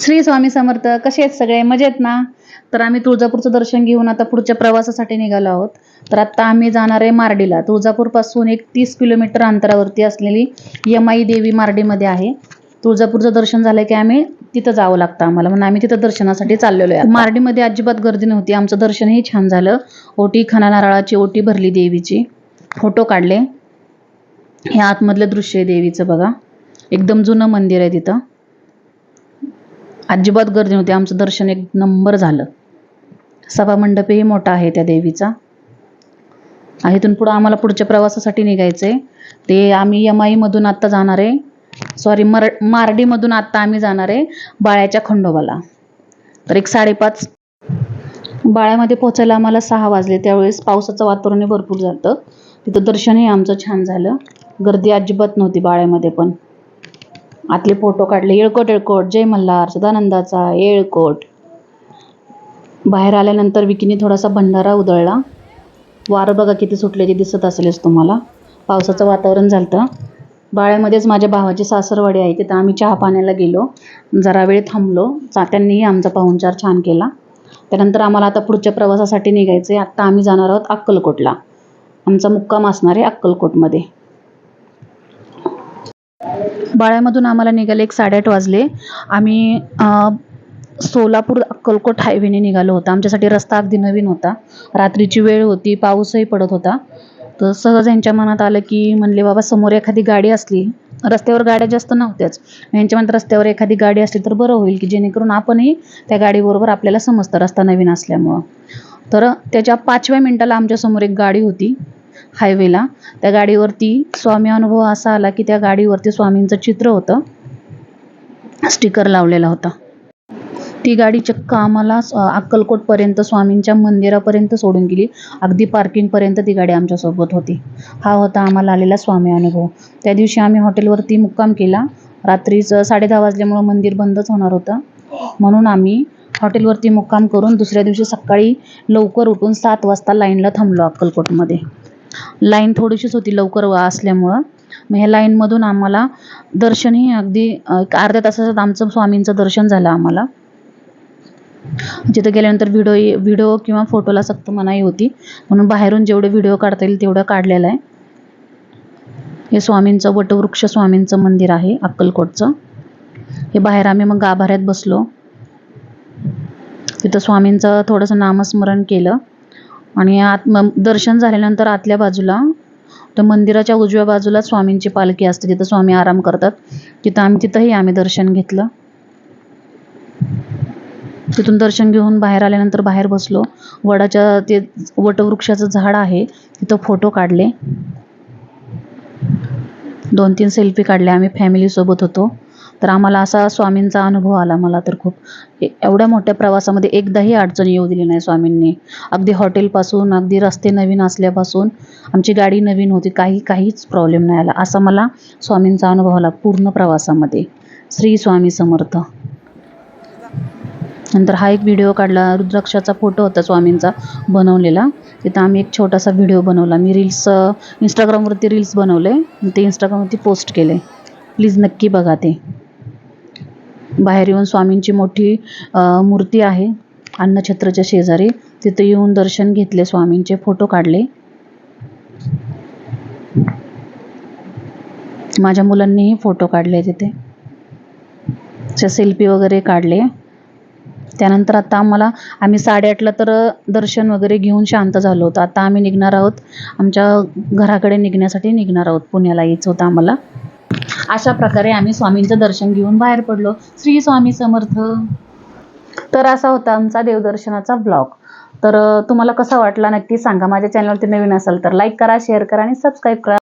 श्री स्वामी समर्थ कसे आहेत सगळे? मजेत ना? तर आम्ही तुळजापूरचं दर्शन घेऊन आता पुढच्या प्रवासासाठी निघालो आहोत. तर आत्ता आम्ही जाणार आहे मार्डीला. तुळजापूरपासून एक तीस किलोमीटर अंतरावरती असलेली यमाई देवी मार्डीमध्ये आहे. तुळजापूरचं दर्शन झालं की आम्ही तिथं जावं लागतं आम्हाला. म्हणून आम्ही तिथं दर्शनासाठी चाललेलो आहे मार्डीमध्ये अजिबात गर्दी नव्हती. आमचं दर्शनही छान झालं. ओटी खाना नारळाची ओटी भरली देवीची. फोटो काढले. हे आतमधलं दृश्य आहे देवीचं बघा. एकदम जुनं मंदिर आहे तिथं. अजिबात गर्दी नव्हती. आमचं दर्शन एक नंबर झालं. सभामंडपही मोठा आहे त्या देवीचा. आणि इथून पुढं आम्हाला पुढच्या प्रवासासाठी निघायचं आहे ते आम्ही यमाईमधून आत्ता जाणार आहे. सॉरी मर मारडीमधून आत्ता आम्ही जाणार आहे बाळ्याच्या खंडोबाला. तर एक साडेपाच बाळ्यामध्ये पोचायला आम्हाला सहा वाजले. त्यावेळेस पावसाचं वातावरणही भरपूर जातं तिथं दर्शनही आमचं छान झालं. गर्दी अजिबात नव्हती बाळ्यामध्ये पण. आतले फोटो काढले येळकोट येळकोट जय मल्हार सदानंदाचा येळकोट. बाहेर आल्यानंतर विकीने थोडासा भंडारा उधळला. वारं बघा किती सुटले ते दिसत असेलच तुम्हाला. पावसाचं वातावरण झालं बाळ्यामध्येच माझ्या भावाची सासरवाडी आहे तिथं आम्ही चहा पाण्याला गेलो. जरा वेळ थांबलो. चात्यांनीही आमचा पाहुणचार छान केला. त्यानंतर आम्हाला आता पुढच्या प्रवासासाठी निघायचं आहे आत्ता आम्ही जाणार आहोत अक्कलकोटला. आमचा मुक्काम असणार आहे अक्कलकोटमध्ये. बाळ्यामधून आम्हाला निघाले एक साडेआठ वाजले. आम्ही सोलापूर अक्कलकोट हायवेने निघालो होता. आमच्यासाठी रस्ता अगदी नवीन होता. रात्रीची वेळ होती पाऊसही पडत होता. तर सहज यांच्या मनात आलं की म्हणले बाबा समोर एखादी गाडी असली रस्त्यावर गाड्या जास्त नव्हत्याच. यांच्या मनात रस्त्यावर एखादी गाडी असली तर बरं होईल की जेणेकरून आपणही त्या गाडीबरोबर आपल्याला समजतं रस्ता नवीन असल्यामुळं. तर त्याच्या पाचव्या मिनिटाला आमच्यासमोर एक गाडी होती. हायवेला. त्या गाडीवरती स्वामी अनुभव असा आला की त्या गाडीवरती स्वामींचं चित्र होतं. स्टिकर लावलेला होता. ती गाडी चक्क आम्हाला अक्कलकोटपर्यंत स्वामींच्या मंदिरापर्यंत सोडून गेली. अगदी पार्किंगपर्यंत ती गाडी आमच्यासोबत होती. हा होता आम्हाला आलेला स्वामी अनुभव. त्या दिवशी आम्ही हॉटेलवरती मुक्काम केला. रात्रीचं साडे दहा वाजल्यामुळं मंदिर बंदच होणार होतं. म्हणून आम्ही हॉटेलवरती मुक्काम करून दुसऱ्या दिवशी सकाळी लवकर उठून सात वाजता लाईनला थांबलो अक्कलकोटमध्ये. लाईन थोडीशीच होती लवकर वा- असल्यामुळं. मग ह्या लाईनमधून आम्हाला दर्शनही अगदी एक अर्ध्या तासात आमचं स्वामींचं दर्शन झालं आम्हाला. जिथं गेल्यानंतर व्हिडिओ व्हिडिओ किंवा फोटोला सक्त मनाई होती. म्हणून बाहेरून जेवढे व्हिडिओ काढता येईल तेवढं काढलेलं आहे. हे स्वामींचं वटवृक्ष स्वामींचं मंदिर आहे अक्कलकोटचं. हे बाहेर आम्ही मग गाभाऱ्यात बसलो. तिथं स्वामींचं थोडंसं नामस्मरण केलं. आणि आत म- दर्शन झाल्यानंतर आतल्या बाजूला तर मंदिराच्या उजव्या बाजूला स्वामींची पालखी असते तिथं स्वामी आराम करतात. तिथं आम्ही तिथंही आम्ही दर्शन घेतलं. तिथून दर्शन घेऊन बाहेर आल्यानंतर बाहेर बसलो. वडाच्या ते वटवृक्षाचं झाड आहे तिथं फोटो काढले. दोन तीन सेल्फी काढले आम्ही फॅमिलीसोबत होतो. तर आम्हाला असा स्वामींचा अनुभव आला मला तर खूप. एवढ्या मोठ्या प्रवासामध्ये एकदाही अडचण येऊ दिली नाही स्वामींनी. अगदी हॉटेलपासून अगदी रस्ते नवीन असल्यापासून आमची गाडी नवीन होती काही काहीच प्रॉब्लेम नाही आला. असा मला स्वामींचा अनुभव आला पूर्ण प्रवासामध्ये. श्री स्वामी समर्थ. नंतर हा एक व्हिडिओ काढला. रुद्राक्षाचा फोटो होता स्वामींचा बनवलेला. तिथं आम्ही एक छोटासा व्हिडिओ बनवला. मी रील्स इंस्टाग्रामवरती रील्स बनवले. ते इंस्टाग्रामवरती पोस्ट केले. प्लीज नक्की बघा ते. बाहेर येऊन स्वामींची मोठी मूर्ती आहे अन्नछत्रच्या शेजारी. तिथं येऊन दर्शन घेतले स्वामींचे फोटो काढले. माझ्या मुलांनीही फोटो काढले तिथे. सेल्फी वगैरे काढले. त्यानंतर आता आम्हाला आम्ही साडेआठला तर दर्शन वगैरे घेऊन शांत झालो होतो. आता आम्ही निघणार आहोत. आमच्या घराकडे निघण्यासाठी निघणार आहोत. पुण्याला यायचं होतं आम्हाला. अशा प्रकारे आम्ही स्वामींचं दर्शन घेऊन बाहेर पडलो. श्री स्वामी समर्थ. तर असा होता आमचा देवदर्शनाचा ब्लॉग तर तुम्हाला कसा वाटला नक्की सांगा. माझ्या चॅनलवरती नवीन असाल तर लाईक करा शेअर करा आणि सबस्क्राईब करा.